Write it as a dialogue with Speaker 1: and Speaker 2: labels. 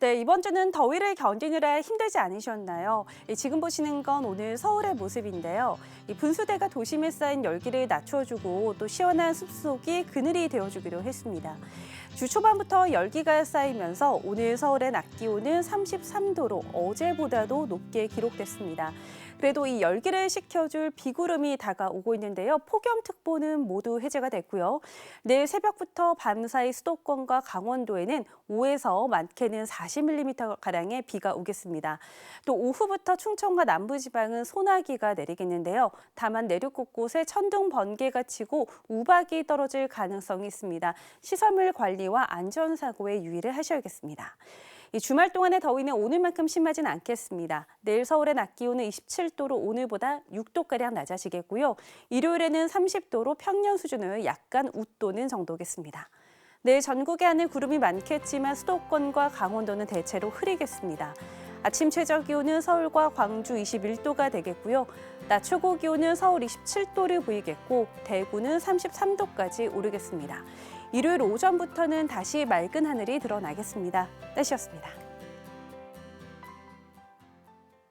Speaker 1: 네, 이번 주는 더위를 견디느라 힘들지 않으셨나요? 예, 지금 보시는 건 오늘 서울의 모습인데요. 이 분수대가 도심에 쌓인 열기를 낮춰주고 또 시원한 숲속이 그늘이 되어주기로 했습니다. 주 초반부터 열기가 쌓이면서 오늘 서울의 낮 기온은 33도로 어제보다도 높게 기록됐습니다. 그래도 이 열기를 식혀줄 비구름이 다가오고 있는데요. 폭염특보는 모두 해제가 됐고요. 내일 새벽부터 밤 사이 수도권과 강원도에는 5에서 많게는 40mm 가량의 비가 오겠습니다. 또 오후부터 충청과 남부 지방은 소나기가 내리겠는데요. 다만 내륙 곳곳에 천둥 번개가 치고 우박이 떨어질 가능성이 있습니다. 시설물 관리와 안전 사고에 유의를 하셔야겠습니다. 이 주말 동안의 더위는 오늘만큼 심하진 않겠습니다. 내일 서울의 낮 기온은 27도로 오늘보다 6도가량 낮아지겠고요. 일요일에는 30도로 평년 수준을 약간 웃도는 정도겠습니다. 내일 전국에 하늘 구름이 많겠지만 수도권과 강원도는 대체로 흐리겠습니다. 아침 최저 기온은 서울과 광주 21도가 되겠고요. 낮 최고 기온은 서울 27도를 보이겠고 대구는 33도까지 오르겠습니다. 일요일 오전부터는 다시 맑은 하늘이 드러나겠습니다. 날씨였습니다.